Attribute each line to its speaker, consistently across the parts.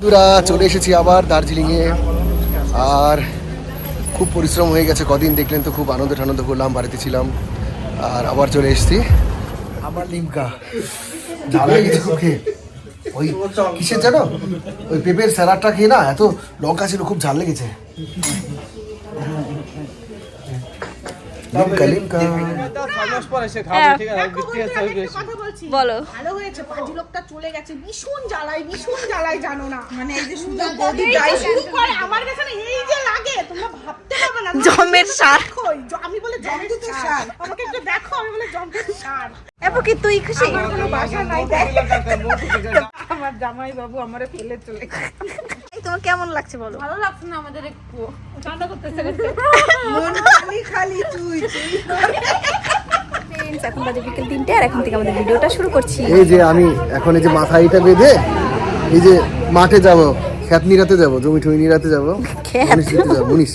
Speaker 1: বন্ধুরা, চলে এসেছি আবার দার্জিলিংয়ে। আর খুব পরিশ্রম হয়ে গেছে কদিন, দেখলেন তো খুব আনন্দ টানন্দ করলাম বাড়িতে ছিলাম। আর আবার চলে এসেছি। আমার লিমকা। ওই কিসের জানো ওই পেঁপের স্যালাডটা খেয়ে না এত লঙ্কা ছিল, খুব ঝাল লেগেছে। লিমকা লিমকা
Speaker 2: হ্যাঁ,
Speaker 3: কথা বলছি
Speaker 2: বলো
Speaker 3: ভালো হয়েছে পাঁচি লোকটা চলে গেছে ভীষণ জ্বালায় ভীষণ জ্বালায় জানো না মানে এই যে শুধু বডি ড্রাই শুরু করে আমার কাছে এই যে লাগে তোমরা ভাবতে পারবে না
Speaker 2: জমের সার।
Speaker 3: কই আমি বলে জমদূতের সার আমাকে একটু দেখো আমি বলে জমদূতের সার
Speaker 2: এবার কি তুই খুশি
Speaker 3: আমার কোনো বাসা নাই দেখ আমার জামাই বাবু আমারে ফেলে চলে গেছে
Speaker 2: তোমার কেমন লাগছে বলো
Speaker 3: ভালো লাগছে না আমাদের একটু ঠান্ডা করতেছে মন খালি খালি তুই তুই
Speaker 2: এখন বাজে বিকেল তিনটে আর এখন থেকে আমাদের ভিডিওটা শুরু করছি।
Speaker 1: এই যে আমি এখন এই যে মাথা এটা বেঁধে এই যে মাঠে যাব খ্যাত নিরাতে যাব জমি নিরাতে যাব? মুনিশ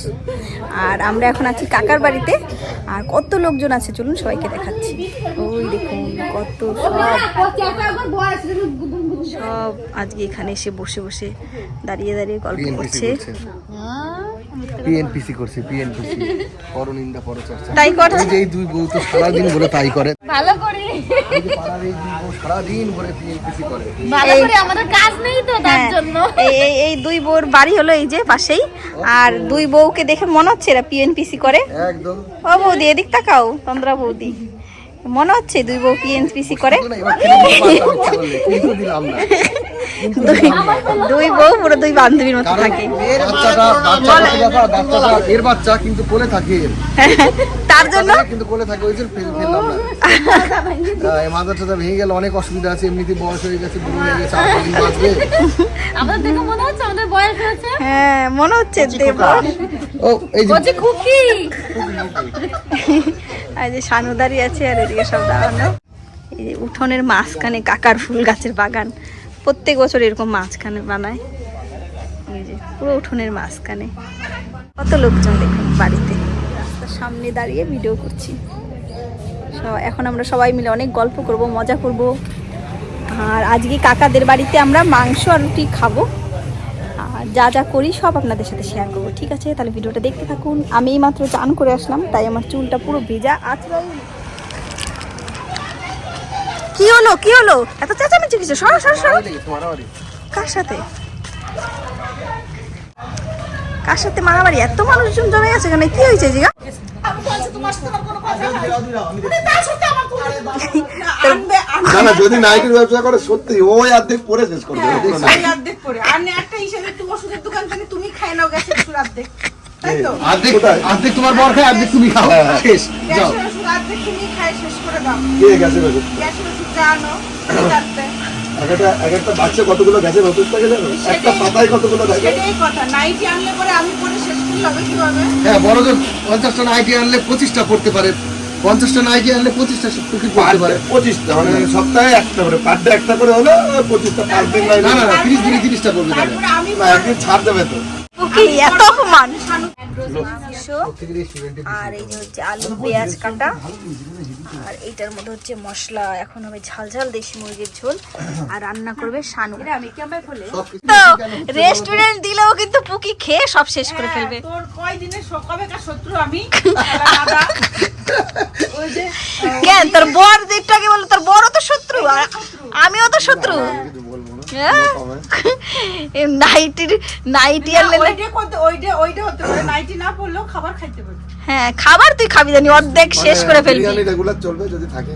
Speaker 2: আর আমরা এখন আছি কাকার বাড়িতে আর কত লোকজন আছে চলুন সবাইকে দেখাচ্ছি। ওই দেখুন কত সব। সব আজকে এখানে এসে বসে বসে দাঁড়িয়ে দাঁড়িয়ে গল্প করছে।
Speaker 1: পিএনপিসি করছে পিএনপিসি পরনিন্দা পরচর্চা।
Speaker 2: তাই করছে
Speaker 1: এই যে এই দুই বউ তো সারাদিন বলে তাই করে।
Speaker 4: ভালো করে।
Speaker 1: এই যে পাড়ার এই দুই বউ সারাদিন বলে পিএনপিসি করে।
Speaker 4: ভালো করে আমাদের কাজ নেই তো তার
Speaker 2: হ্যাঁ,
Speaker 4: জন্য।
Speaker 2: এই এই- এই দুই বউর বাড়ি হলো এই যে পাশেই। আর দুই বউকে দেখে মনে হচ্ছে এরা পিএনপিসি করে।
Speaker 1: একদম।
Speaker 2: ও বৌদি এদিক তাকাও তন্দ্রা বৌদি। মনে হচ্ছে দুই বউ পিএনপিসি করে। দুই দুই বউ পুরো দুই বান্ধবীর মতো থাকে।
Speaker 1: এর বাচ্চা কিন্তু কোলে থাকে।
Speaker 2: তার জন্য?
Speaker 1: কিন্তু কোলে থাকে ওই জন্য ফেললাম না। মাথা টাথা ভেঙে গেল অনেক অসুবিধা আছে এমনিতে বয়স হয়ে গেছে বুড়ো হয়ে গেছে
Speaker 4: আমাদের দেখে মনে হচ্ছে আমাদের বয়স হয়েছে।
Speaker 2: হ্যাঁ মনে হচ্ছে দেব।
Speaker 1: ও এই যে
Speaker 4: খুকি।
Speaker 2: আর যে সানু দাঁড়িয়ে আছে আর এদিকে সব দাঁড়ানো। এই যে উঠোনের মাঝখানে কাকার ফুল গাছের বাগান। প্রত্যেক বছর এরকম মাঝখানে বানায়। যে, পুরো উঠোনের মাঝখানে। কত লোকজন দেখুন বাড়িতে। রাস্তার সামনে দাঁড়িয়ে ভিডিও করছি। এখন আমরা সবাই মিলে অনেক গল্প করব, মজা করব। আর আজকে কাকাদের বাড়িতে আমরা মাংস আর রুটি খাব। আর যা যা করি সব আপনাদের সাথে শেয়ার করব, ঠিক আছে? তাহলে ভিডিওটা দেখতে থাকুন। আমি এই মাত্র চান করে আসলাম, তাই আমার চুলটা পুরো ভেজা আচড়াই কি হলো কি হলো? এত চেঁচামেচি কিছু সরো সরো সরো। কার সাথে? কার সাথে মারামারি? এত মানুষজন জমে গেছে এখানে কি হয়েছে জিগা?
Speaker 5: না না যদি নাইটির ব্যবসা করে সত্যি ওই অর্ধেক পরে শেষ করবে।
Speaker 3: আমি অর্ধেক করে আর একটা হিসেবে তুমি ওষুধের দোকান থেকে তুমি খাই নাও অর্ধেক তো
Speaker 1: অর্ধেক অর্ধেক তোমার বর খায় অর্ধেক তুমি খাও। শেষ যাও।
Speaker 3: অর্ধেক তুমি খাই শেষ করে দাও।
Speaker 5: কে গেছে ওষুধ?
Speaker 3: গ্যাসের ওষুধ জানো
Speaker 5: একটা একটা বাচ্চা কতগুলো গ্যাসের ওষুধ থাকে জানো একটা পাতায় কতগুলো থাকে?
Speaker 3: সেটাই কথা। নাইটি আনলে পরে আমি পরে শেষ করলে কীভাবে
Speaker 1: হ্যাঁ বড়জন পঞ্চাশটা নাইটি আনলে পঁচিশটা পড়তে পারে। পঞ্চাশটা নাইটি আনলে পঁচিশটা পড়তে পারে
Speaker 5: পঁচিশটা মানে সপ্তাহে একটা করে। পার ডে একটা করে হলে পঁচিশটা পাঁচ দিন
Speaker 1: না না তিরিশ দিনে তিরিশটা পড়বে তাহলে।
Speaker 5: না একদিন ছাড় দেবে তো।
Speaker 2: ওকে এত অপমান? আর এই যে হচ্ছে আলু পেঁয়াজ কাটা। আর এইটার মধ্যে হচ্ছে মশলা এখন হবে ঝাল ঝাল দেশি মুরগির ঝোল। আর রান্না করবে শানু।
Speaker 3: আমি কেমন বলে
Speaker 2: তো রেস্টুরেন্ট দিলেও কিন্তু পুকি খেয়ে সব শেষ করে ফেলবে।
Speaker 3: তোর কয় দিনের কবেকার শত্রু আমি?
Speaker 2: কেন তোর বর দিকটাকে বলে তোর বড় তো শত্রু আর আমিও তো শত্রু। হ্যাঁ? নাইটির নাইটি না-
Speaker 3: ওইটা ওইটা ওইটা হতে পারে। নাইটি না পড়লেও খাবার খাইতে
Speaker 2: হ্যাঁ খাবার তুই খাবি জানি অর্ধেক শেষ করে ফেলবি।
Speaker 5: রেগুলার চলবে যদি থাকে।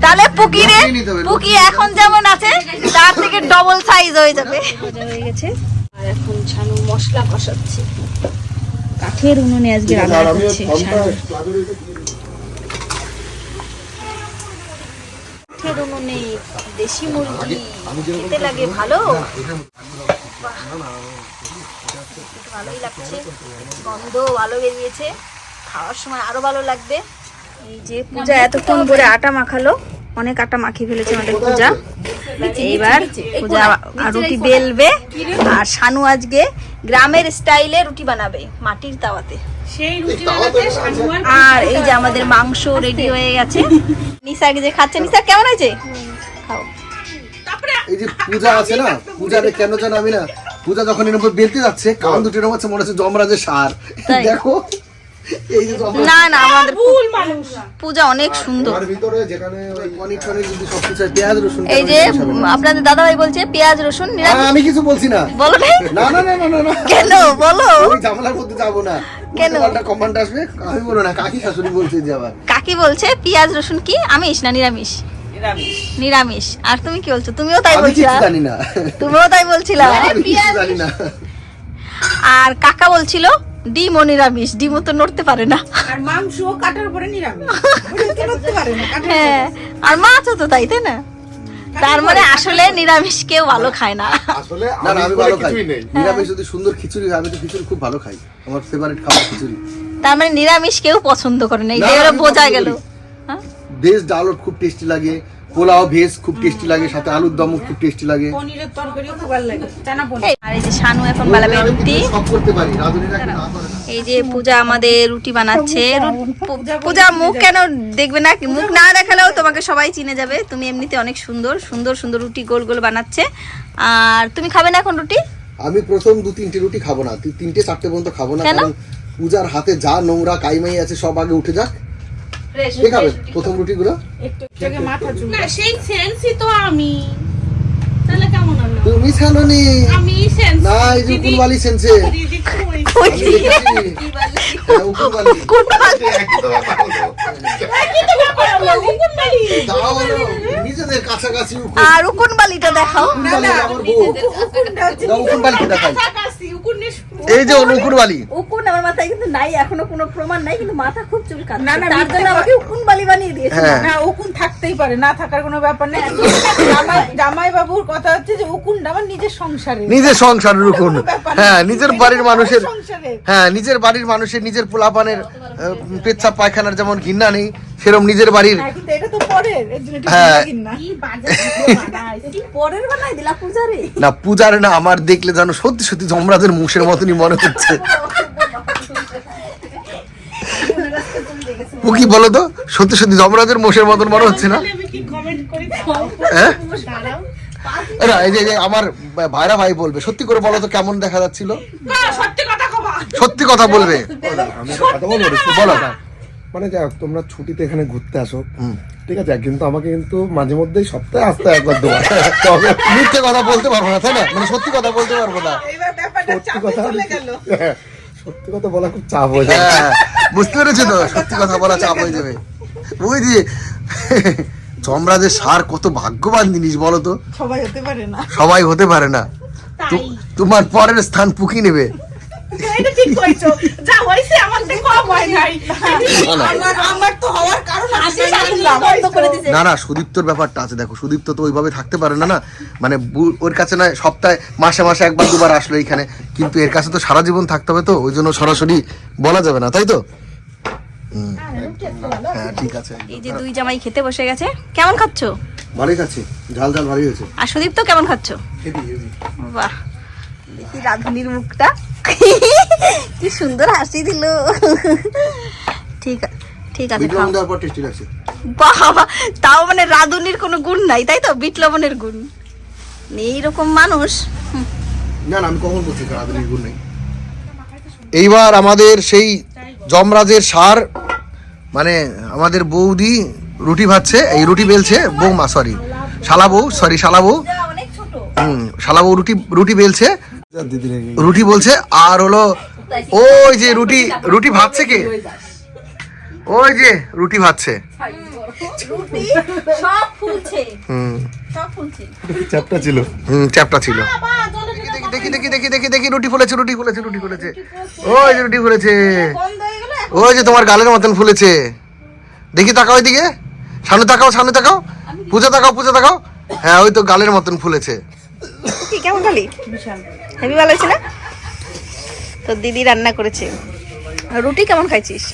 Speaker 2: তাহলে পুকি রে
Speaker 1: লুকিয়ে নিতে হবে,
Speaker 2: পুকি এখন যেমন আছে তার থেকে ডবল সাইজ হয়ে যাবে। হয়ে গেছে আর এখন ছানু মশলা কষাচ্ছে। কাঠের উনুনে আজকে রান্না করছে কাঠের উনুনে দেশি মুরগি খেতে লাগে ভালো? ভালোই লাগছে। গন্ধ ভালো বেরিয়েছে। খাওয়ার সময় আরও ভালো লাগবে। এই যে পূজা এতক্ষণ করে আটা মাখালো। অনেক আটা মাখিয়ে ফেলেছে আমাদের পূজা। এইবার পূজা আর রুটি বেলবে। আর শানু আজকে গ্রামের স্টাইলে রুটি বানাবে মাটির তাওয়াতে।
Speaker 3: সেই রুটি বানাতে শানু আর
Speaker 2: এই যে আমাদের মাংস রেডি হয়ে গেছে। নিশাকে যে খাচ্ছে। নিশা কেমন হয়েছে? খাও।
Speaker 3: তারপরে
Speaker 1: এই যে পূজা আছে না? পূজারে কেন জানো আমি না পূজা যখন এর উপর বেলতে যাচ্ছে কান দুটো এরকম হচ্ছে মনে হচ্ছে যমরাজের সার। দেখো।
Speaker 2: না না আমাদের
Speaker 3: ভুল মানুষ
Speaker 2: পূজা অনেক সুন্দর। এই যে? আপনাদের দাদাভাই বলছে পেঁয়াজ রসুন
Speaker 1: আমি কিছু বলছি না।
Speaker 2: বলো
Speaker 1: না না না না না
Speaker 2: কেন? বলো।
Speaker 1: ঝামেলার মধ্যে যাব না।
Speaker 2: কেন?
Speaker 1: কেন কমান্ড আসবে। আমি বলো না কাকি শাশুড়ি বলছে যে আবার।
Speaker 2: কাকি বলছে পেঁয়াজ রসুন কি? আমিষ না নিরামিষ? নিরামিষ। আর তুমি কি বলছো? তুমিও তাই
Speaker 1: আমি
Speaker 2: বলছিলা?
Speaker 1: কিছু জানি না।
Speaker 2: তুমিও তাই বলছিলা? আর কাকা বলছিল ডিম ও নিরামিষ ডিমও তো নড়তে পারে না।
Speaker 3: আর মাংস কাটার উপরে নিরামিষ। নড়তে পারে না
Speaker 2: হ্যাঁ আর মাছও তো তাই তাই না? তার মানে আসলে নিরামিষ। কেউ ভালো খায় না।
Speaker 5: আসলে
Speaker 1: না আমি ভালো খাই। নিরামিষ যদি সুন্দর খিচুড়ি হয় আমি তো খিচুড়ি খুব ভালো খাই। আমার ফেভারিট খাবার খিচুড়ি।
Speaker 2: তার মানে নিরামিষ কেউ পছন্দ করে না। যে বোঝা গেল।
Speaker 1: করি। ভেজ ডালও খুব টেস্টি লাগে। পোলাও ভেজ খুব টেস্টি লাগে সাথে আলুর দমও খুব টেস্টি লাগে।
Speaker 3: পনিরের তরকারিও খুব ভালো লাগে চানা পনির
Speaker 2: আর এই যে শানু এখন বানাবে
Speaker 1: আমি
Speaker 2: রুটি।
Speaker 1: সব করতে পারি রাধুনিরা কি না করে
Speaker 2: এই যে পূজা আমাদের রুটি বানাচ্ছে। পূজা মুখ কেন দেখবে না? মুখ না দেখালেও তোমাকে সবাই চিনে যাবে। তুমি এমনিতে অনেক সুন্দর সুন্দর সুন্দর রুটি গোল গোল বানাচ্ছে। আর তুমি খাবে না এখন রুটি?
Speaker 1: আমি প্রথম দু তিনটে রুটি খাব না তিন- তিনটে চারটে পর্যন্ত খাব না
Speaker 2: কেন?
Speaker 1: কারণ পূজার হাতে যা নোংরা কাইমাই আছে সব আগে উঠে যাক। কে খাবে? প্রথম রুটিগুলো?
Speaker 3: একটু মাথা চুল না সেই সেন্সই তো আমি। তাহলে কেমন হলো
Speaker 1: তুমি
Speaker 3: আমি সেন্স
Speaker 1: না এই যে হ্যাঁ,
Speaker 2: আর উকুন বালিটা দেখাও
Speaker 1: আমার বউ।
Speaker 3: হুকুমটা
Speaker 1: এই যে উকুলবালি
Speaker 2: উকুন আমার মাথায় কিন্তু নাই এখনও কোনো প্রমাণ নাই কিন্তু মাথা খুব চুলকাচ্ছে।
Speaker 3: না, না,
Speaker 2: তার জন্য আমাকে উকুন বালি বানিয়ে দিয়েছে।
Speaker 1: হ্যাঁ।
Speaker 3: না উকুন থাকতেই পারে না থাকার কোনো ব্যাপার নেই। জামাই জামাই বাবুর কথা হচ্ছে যে উকুনটা আমার নিজের সংসারে
Speaker 1: নিজের সংসারের উকুন। হ্যাঁ নিজের বাড়ির মানুষের হ্যাঁ নিজের বাড়ির মানুষের নিজের পোলাপানের পেচ্ছাপ পায়খানার যেমন ঘৃণা নেই সেরকম নিজের বাড়ির
Speaker 3: হ্যাঁ,
Speaker 1: হ্যাঁ। না পূজার না আমার দেখলে যেন সত্যি সত্যি জমরাজের মুখের মতনই মনে হচ্ছে। ও কি বলো তো? সত্যি সত্যি জমরাজের মোষের মতন মনে হচ্ছে না? হ্যাঁ? না, এই যে আমার ভাইরা ভাই বলবে সত্যি করে বলো তো কেমন দেখা যাচ্ছিল?
Speaker 3: সত্যি কথা
Speaker 1: বলবে। বলো
Speaker 5: মানে যাই তোমরা ছুটিতে এখানে ঘুরতে আসো। ঠিক আছে কিন্তু আমাকে কিন্তু মাঝে মধ্যেই সপ্তাহে আসতে একবার দেওয়া
Speaker 1: মিথ্যে কথা বলতে পারব না তাই না? মানে সত্যি কথা বলতে পারব না।
Speaker 5: সত্যি কথা হ্যাঁ, সত্যি কথা বলা খুব চাপ হয়ে যায়
Speaker 1: হ্যাঁ বুঝতে পেরেছ তো? সত্যি কথা বলা চাপ হয়ে যাবে। ওই যে সার কত ভাগ্যবান জিনিস বলো তো।
Speaker 3: সবাই হতে পারে না।
Speaker 1: সবাই হতে পারে না। তোমার পরের স্থান পুকি নেবে।
Speaker 3: ঠিক কইছো যা হইছে আমার থেকে কম হয় নাই।
Speaker 1: না, না।
Speaker 3: আমার আমার তো হওয়ার কারণ আছে
Speaker 2: বন্ধ করে দিছে।
Speaker 1: না না সুদীপ্তর ব্যাপারটা আছে। দেখো সুদীপ্ত তো ওইভাবে থাকতে পারে না না। মানে বু- ওর কাছে না সপ্তাহে মাসে মাসে একবার দুবার আসলো এখানে। কিন্তু এর কাছে তো সারা জীবন থাকতে হবে তো ওই জন্য সরাসরি বলা যাবে না তাই তো? হুম। হ্যাঁ ঠিক আছে।
Speaker 2: এই যে দুই জামাই খেতে বসে গেছে কেমন খাচ্ছো?
Speaker 1: ভালোই খাচ্ছি। ঝাল ঝাল ভালোই হয়েছে।
Speaker 2: আর সুদীপ তো কেমন খাচ্ছো? বাহ। দেখি রাধুনির মুখটা। কি সুন্দর হাসি দিল। ঠিক আছে ঠিক আছে
Speaker 1: বিট
Speaker 2: খাও।
Speaker 1: লবণ টেস্টি লাগছে।
Speaker 2: বাবা তাও মানে রাধুনির কোনো গুণ নাই তাই তো? বিট লবণের গুণ। এইরকম মানুষ।
Speaker 1: না আমি কখন বলছি রাধুনির গুণ নেই? এইবার আমাদের সেই যমরাজের সার মানে আমাদের বৌদি রুটি ভাজছে এই রুটি বেলছে বৌমা সরি শালা বউ সরি শালা বউ। হুম শালা বউ রুটি রুটি বেলছে রুটি বলছে আর হলো ওই যে রুটি রুটি ভাজছে কে? ওই যে রুটি ভাজছে
Speaker 2: সব
Speaker 1: হুম।
Speaker 2: সব ফুলছে।
Speaker 5: চাপটা ছিল।
Speaker 1: হুম চ্যাপটা ছিল। দেখি দেখি দেখি দেখি দেখি রুটি ফুলেছে রুটি ফুলেছে রুটি ফুলেছে। ওই যে রুটি ফুলেছে। ওই যে তোমার গালের মতন ফুলেছে। দেখি তাকাও ওইদিকে সামনে তাকাও সামনে তাকাও। পূজা তাকাও পূজা তাকাও। হ্যাঁ ওই তো গালের মতন ফুলেছে।
Speaker 2: কি কেমন খালি হেভি ভালো হয়েছে না? তোর দিদি রান্না করেছে। রুটি কেমন খাইছিস?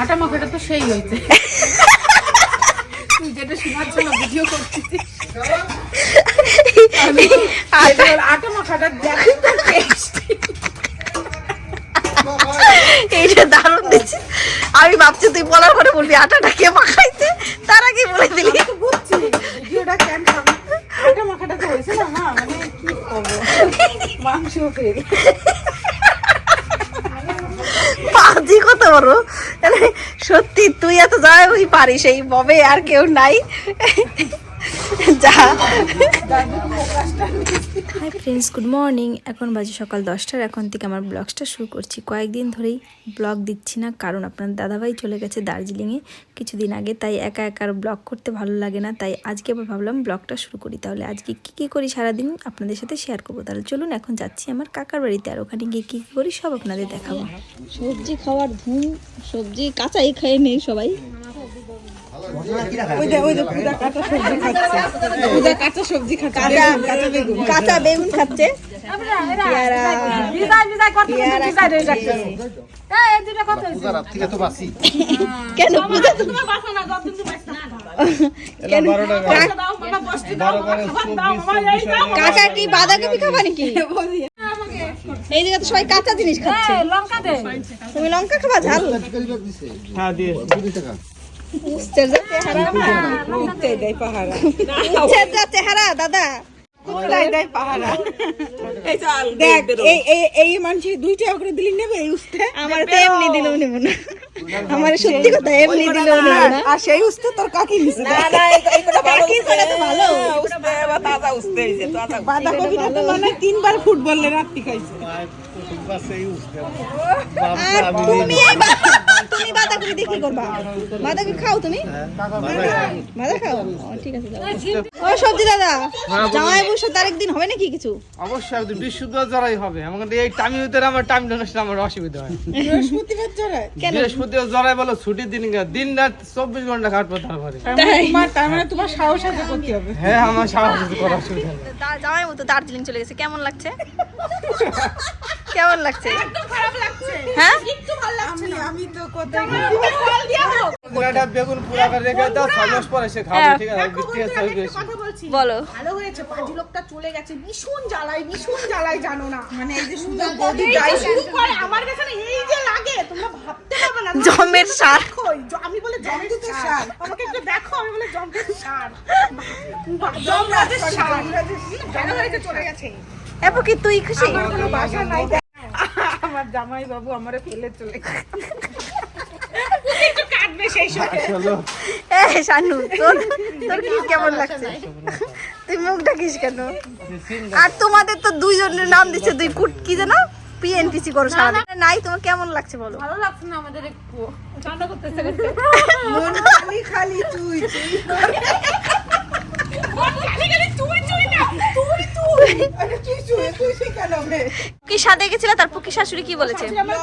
Speaker 3: আটা মাখাটা তো সেই হয়েছে। তুই যেটা শোনার জন্য ভিডিও করছিস।
Speaker 2: আটা
Speaker 3: আটা মাখাটা দেখি
Speaker 2: এইটা দারুণ দিচ্ছে। আমি ভাবছি তুই বলার পরে বলবি আটাটা কে মাখাইছে? তার আগে বলে দিলি।
Speaker 3: তো বুঝছি। ভিডিওটা কেন হবে আটা মাখাটা তো হয়েছে না মাংস
Speaker 2: কত বড়? মানে সত্যি তুই এত যাই পারিস এই ববে আর কেউ নাই। যা। হাই ফ্রেন্ডস গুড মর্নিং এখন বাজে সকাল দশটার এখন থেকে আমার ব্লগসটা শুরু করছি। কয়েকদিন ধরেই ব্লগ দিচ্ছি না কারণ আপনার দাদাভাই চলে গেছে দার্জিলিংয়ে কিছুদিন আগে তাই একা একা আর ব্লগ করতে ভালো লাগে না। তাই আজকে আবার ভাবলাম ব্লগটা শুরু করি। তাহলে আজকে কী কী করি সারাদিন আপনাদের সাথে শেয়ার করব। তাহলে চলুন এখন যাচ্ছি আমার কাকার বাড়িতে আর ওখানে গিয়ে কী কী করি সব আপনাদের দেখাবো। সবজি খাওয়ার ধুম সবজি কাঁচাই খায় নেই সবাই।
Speaker 3: কাঁচা বেগুন,
Speaker 2: কেন কাঁচা কি বাঁধাকপি খাবা নাকি তো সবাই কাঁচা জিনিস খাচ্ছে। তুমি লঙ্কা খাবা ঝাল উচ্ছের যা চেহারা
Speaker 3: উঠতে দেয় পাহারা
Speaker 2: উচ্ছের যা চেহারা দাদা।
Speaker 3: দেয় পাহারা। দেখ এই এই এই মানুষ দুই টাকা করে দিলি নেবে এই উস্তে?
Speaker 2: আমার তো এমনি দিলেও নেব না। আমার সত্যি কথা এমনি দিলেও না।
Speaker 3: আর সেই উস্তে তোর কাকি নিছে না না কাকির করে তো ভালো উস্তে। বা তাজা উস্তে হইছে তাজা বাঁধাকপিটা তো মানে তিনবার ফুটবল রাত্রি খাইছে।
Speaker 2: তুমি বাঁধাকপি দিয়ে কি করবা? বাঁধাকপি খাও তুমি? বাঁধা খাও? ঠিক আছে ও সবজি দাদা জামাই বসে তার একদিন হবে নাকি কিছু?
Speaker 6: অবশ্যই বৃহস্পতিবার জড়াই হবে। আমাকে এই টাইম ভিতরে আমার টাইম ডোনেশন আমার অসুবিধা হয়।
Speaker 3: বৃহস্পতিবার চড়ায়
Speaker 2: কেন?
Speaker 6: বৃহস্পতিবার জড়াই বলো ছুটির দিন দিন রাত চব্বিশ ঘণ্টা কাটবো তারপরে
Speaker 3: তোমার তার মানে তোমার সাহস আছে করতে হবে।
Speaker 6: হ্যাঁ আমার সাহস আছে করার অসুবিধা নেই।
Speaker 2: জামাই মতো দার্জিলিং চলে গেছে কেমন লাগছে? কেমন লাগছে? হ্যাঁ?
Speaker 3: আমি আমি তো কোথায়
Speaker 6: পুরাটা বেগুন পুরা করে রেখে দাও ছয় মাস পরে সে খাবে ঠিক আছে? ঠিক আছে
Speaker 3: কথা বলছি।
Speaker 2: বলো।
Speaker 3: ভালো হয়েছে পাঁচি লোকটা চলে গেছে ভীষণ জ্বালাই ভীষণ জ্বালাই জানো না। মানে এই যে শুধু যাই শুরু করে আমার কাছে এই যে লাগে তোমরা ভাবতে পারবে না।
Speaker 2: জমের সার।
Speaker 3: জ- আমি বলে জমের সার। আমাকে একটু দেখো আমি বলে জমের সার। জমরাজের সার। ভালো হয়েছে চলে গেছে।
Speaker 2: এবার কি তুই খুশি?
Speaker 3: আমার কোনো বাসা নাই। আমার জামাই বাবু আমারে ফেলে চলে
Speaker 2: শানু তোর তোর কি কেমন লাগছে? তুই মুখ ডাকিস কেন? আর তোমাদের তো দুইজনের নাম দিচ্ছে দুই কুট কি জানো পিএনপিসি করো সারাদিন। নাই তোমার কেমন লাগছে বলো?
Speaker 4: ভালো লাগছে না আমাদের একটু। ঠান্ডা করতেছে।
Speaker 3: মন খালি খালি তুই তুই। খালি খালি তুই। তুই না
Speaker 2: সাথে গেছিলে তার শাশুড়ি কি বলেছে?
Speaker 3: আমার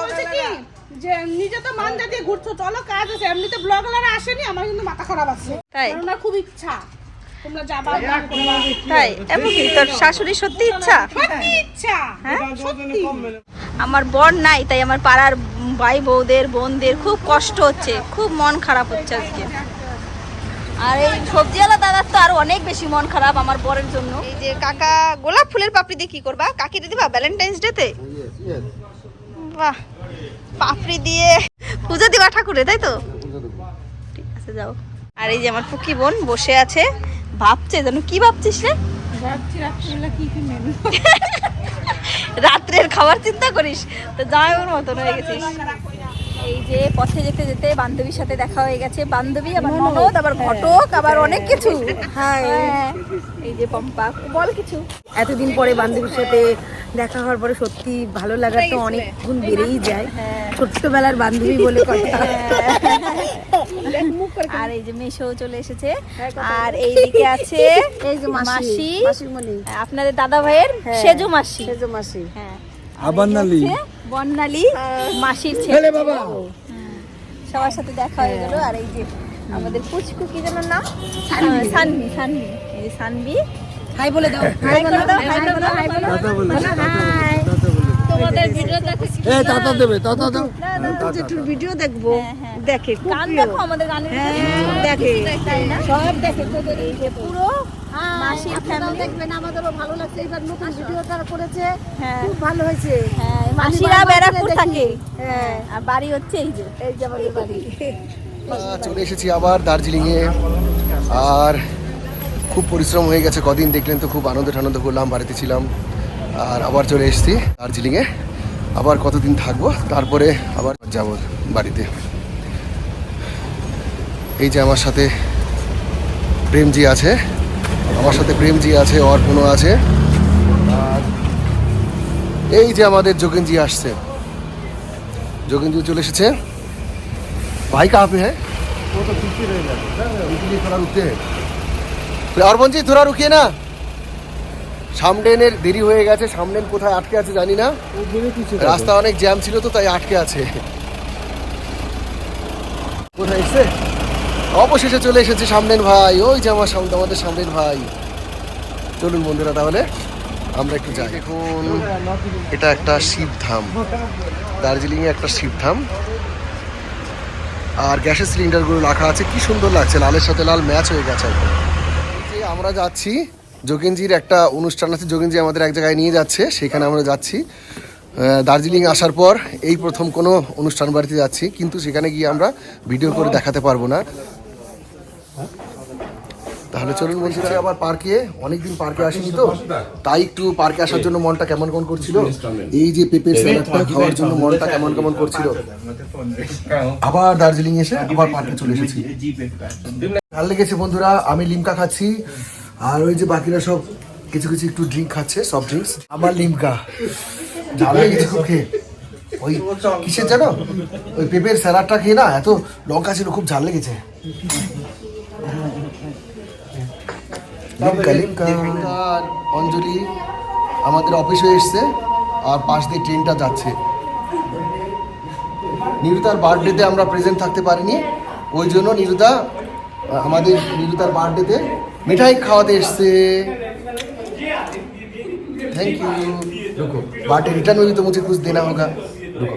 Speaker 3: যে নিজে তো মান্দা দিয়ে ঘুরছো চলো কাজ আছে এমনিতে ব্লগাররা আসেনি আমার কিন্তু মাথা খারাপ আছে।
Speaker 2: তাই?
Speaker 3: কারণ খুব ইচ্ছা। তোমরা যাবা
Speaker 2: তাই এবার কি? তোর শাশুড়ি সত্যি ইচ্ছা?
Speaker 3: সত্যি ইচ্ছা।
Speaker 2: হ্যাঁ?
Speaker 3: সত্যি।
Speaker 2: আমার বর নাই তাই আমার পাড়ার ভাই বউদের বোনদের খুব কষ্ট হচ্ছে খুব মন খারাপ হচ্ছে আজকে। আর এই সবজিওয়ালা দাদার তো আরও অনেক বেশি মন খারাপ আমার বরের জন্য। এই যে কাকা গোলাপ ফুলের পাপড়ি দিয়ে কি করবা? কাকিরে দিবা ভ্যালেন্টাইন্স ডেতে বাহ পাপড়ি দিয়ে পূজা দিবা ঠাকুরে তাই তো? ঠিক আছে যাও। আর এই যে আমার পুকি বোন বসে আছে ভাবছে যেন কি ভাবছিস রে?
Speaker 3: ভাবছি রাত্রিবেলা কি কি মেনু
Speaker 2: রাত্রের খাবার চিন্তা করিস? তো জামাইবাবুর মতন হয়ে গেছিস। এই যে পথে যেতে যেতে বান্ধবীর সাথে দেখা হয়ে গেছে। বান্ধবী আবার ননদ আবার ঘটক আবার অনেক কিছু। হ্যাঁ। এই যে পম্পা বল কিছু।
Speaker 7: এতদিন পরে বান্ধবীর সাথে দেখা হওয়ার পরে সত্যি ভালো লাগা তো অনেক গুণ বেড়েই যায়। ছোট্টবেলার বান্ধবী বলে কথা।
Speaker 2: আর এই যে মেশো চলে এসেছে। আর এইদিকে আছে
Speaker 7: এই যে
Speaker 2: মাসি
Speaker 7: মাসি।
Speaker 2: আপনাদের দাদা ভাইয়ের সেজো মাসি।
Speaker 7: সেজো মাসি।
Speaker 2: হ্যাঁ।
Speaker 5: আবান্নালি।
Speaker 2: বন্যালি মাসির ছেলে। বাবা। সবার সাথে দেখা হয়ে গেল। আর এই যে আমাদের পুচকু কি যেন নাম? সানভি। সানভি এই যে সানভি।
Speaker 7: হাই বলে দাও।
Speaker 2: হাই বলে দাও হাই বলে দাও হাই বলে দাও। হাই।
Speaker 4: তোমাদের ভিডিও দেখে
Speaker 5: এ তাতা দেবে তাতা দাও।
Speaker 7: একটু ভিডিও দেখব
Speaker 2: হ্যাঁ,
Speaker 7: দেখে
Speaker 2: গান দেখো আমাদের গানের
Speaker 7: হ্যাঁ, দেখে। সব দেখে
Speaker 2: এই যে পুরো মাসির ফ্যামিলি
Speaker 7: দেখবেন আমাদেরও ভালো লাগছে। এবার নতুন ভিডিওটা করেছে
Speaker 2: হ্যাঁ।
Speaker 7: খুব ভালো হয়েছে।
Speaker 2: হ্যাঁ মাসিরা ব্যারাকপুর থাকে।
Speaker 7: হ্যাঁ।
Speaker 2: আর বাড়ি হচ্ছে এই যে।
Speaker 7: এই যে আমাদের বাড়ি।
Speaker 1: চলে এসেছি আবার দার্জিলিংয়ে। আর খুব পরিশ্রম হয়ে গেছে কদিন দেখলেন তো খুব আনন্দ টানন্দ করলাম বাড়িতে ছিলাম। আর আবার চলে এসেছি দার্জিলিংয়ে। আবার কতদিন থাকব তারপরে আবার যাব বাড়িতে। এই যে আমার সাথে প্রেমজি আছে। আমার সাথে প্রেমজি আছে অর্পণ আছে। আর এই যে আমাদের যোগেনজি আসছে। যোগেনজি চলে এসেছে। ভাই কাহ হ্যাঁ অর্পণজি ধরা রুকিয়ে না। সামডেনের দেরি হয়ে গেছে সামডেন কোথায় আটকে আছে জানি না। রাস্তা অনেক জ্যাম ছিল তো তাই আটকে আছে। কোথায় এসছে? অবশেষে চলে এসেছে সামনের ভাই। ওই যে আমার সামনে আমাদের সামনের ভাই। চলুন বন্ধুরা তাহলে আমরা একটু যাই। দেখুন এটা একটা শিবধাম। দার্জিলিংয়ে একটা শিবধাম। আর গ্যাসের সিলিন্ডারগুলো রাখা আছে। কি সুন্দর লাগছে লালের সাথে লাল ম্যাচ হয়ে গেছে যে আমরা যাচ্ছি যোগেনজির একটা অনুষ্ঠান আছে। যোগেনজি আমাদের এক জায়গায় নিয়ে যাচ্ছে সেখানে আমরা যাচ্ছি। দার্জিলিং আসার পর এই প্রথম কোনো অনুষ্ঠান বাড়িতে যাচ্ছি কিন্তু সেখানে গিয়ে আমরা ভিডিও করে দেখাতে পারব না। তাহলে চলুন বলছি আবার পার্কে অনেকদিন পার্কে আসিনি তো তাই একটু পার্কে আসার জন্য মনটা কেমন কেমন করছিল? এই যে পেঁপের স্যালাডটা খাওয়ার জন্য মনটা কেমন কেমন করছিল? আবার দার্জিলিং এসে আবার পার্কে চলে এসেছি। ভালো লেগেছে বন্ধুরা আমি লিমকা খাচ্ছি আর ওই যে বাকিরা সব কিছু কিছু একটু ড্রিঙ্ক খাচ্ছে সফট ড্রিঙ্কস আমার লিমকা ঝাল লেগেছে খুব খেয়ে। ওই কিসের জানো ওই পেঁপের স্যালাডটা খেয়ে না এত লঙ্কা ছিল খুব ঝাল লেগেছে। আর অঞ্জলি আমাদের অফিসে এসছে আর পাশ দিয়ে ট্রেনটা যাচ্ছে নিরুতার বার্থডেতে আমরা প্রেজেন্ট থাকতে পারিনি ওই জন্য নিরুতা আহ, আমাদের নিরুতার বার্থডেতে মিঠাই খাওয়াতে এসছে थैंक यू रुको बाटे रिटर्न में भी तो मुझे कुछ देना होगा रुको